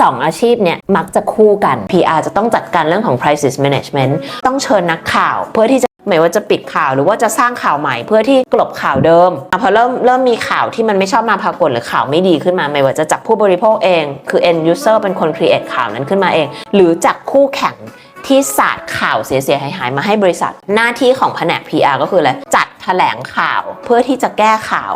สองอาชีพเนี่ยมักจะคู่กัน PR จะต้องจัดการเรื่องของ crisis management ต้องเชิญนักข่าว เพื่อที่จะไม่ว่าจะปิดข่าวหรือว่าจะสร้างข่าวใหม่เพื่อที่กลบข่าวเดิมอพอเริ่มเริ่มมีข่าวที่มันไม่ชอบมาพากลหรือข่าวไม่ดีขึ้นมาไม่ว่าจะจากผู้บริโภคเอง คือ end user เป็นคน create ข่าวนั้นขึ้นมาเอง หรือจากคู่แข่งที่ศาสตร์ข่าวเสียหายหายมาให้บริษัท หน้าที่ของแผนก PR ก็คืออะไรจัดแถลงข่าวเพื่อที่จะแก้ข่าว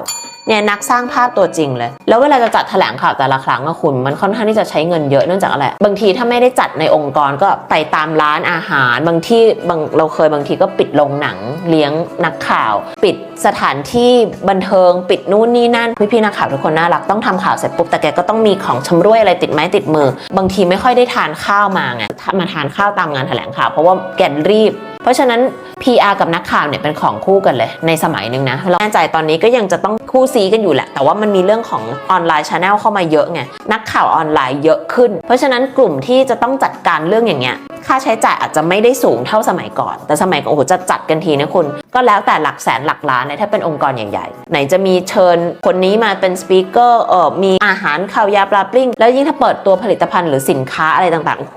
เนี่ยนักสร้างภาพตัวจริงเลย แล้วเวลาจะจัดแถลงข่าวแต่ละครั้งอะคุณ มันค่อนข้างที่จะใช้เงินเยอะเนื่องจากอะไร บางทีถ้าไม่ได้จัดในองค์กรก็ไปตามร้านอาหาร บางที่บางเราเคยบางทีก็ปิดโรงหนังเลี้ยงนักข่าว ปิดสถานที่บันเทิง ปิดนู่นนี่นั่นพี่พี่ๆนักข่าวทุกคนน่ารักต้องทำข่าวเสร็จปุ๊บแต่แกก็ต้องมีของชำรวยอะไรติดไม้ติดมือ บางทีไม่ค่อยได้ทานข้าวมาไงมาทานข้าวตามงานแถลงข่าวเพราะว่าแกรีบ เพราะฉะนั้น PR กับนักข่าวเนี่ยเป็นของคู่กันเลยในสมัยหนึ่งนะเราแน่ใจตอนนี้ก็ยังจะต้องคู่ซีกันอยู่แหละ แต่ว่ามันมีเรื่องของออนไลน์ชาแนลเข้ามาเยอะไงนักข่าวออนไลน์เยอะขึ้น เพราะฉะนั้นกลุ่มที่จะต้องจัดการเรื่องอย่างเงี้ย ค่าใช้จ่ายอาจจะไม่ได้สูงเท่าสมัยก่อน แต่สมัยก่อนโอ้โหจะจัดกันทีนะคุณก็แล้วแต่หลักแสนหลักล้านเลยถ้าเป็นองค์กรใหญ่ๆ ไหนจะมีเชิญคนนี้มาเป็นสปีกเกอร์เออมีอาหารข่าวยาปลาปลิ้ง แล้วยิ่งถ้าเปิดตัวผลิตภัณฑ์หรือสินค้าอะไรต่างๆโอ้โห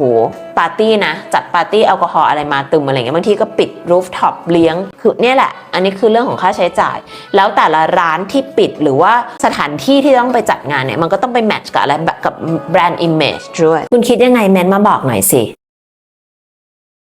ปาร์ตี้นะ จัดปาร์ตี้แอลกอฮอล์อะไรมาตึมอะไรเงี้ยบางทีก็ปิดรูฟท็อปเลี้ยง คือเนี่ยแหละ อันนี้คือเรื่องของค่าใช้จ่าย แล้วแต่ละร้านที่ปิดหรือว่าสถานที่ที่ต้องไปจัดงานเนี่ยมันก็ต้องไปแมทช์กับอะไรกับแบรนด์อิมเมจด้วย คุณคิดยังไงเมนมาบอกหน่อยสิ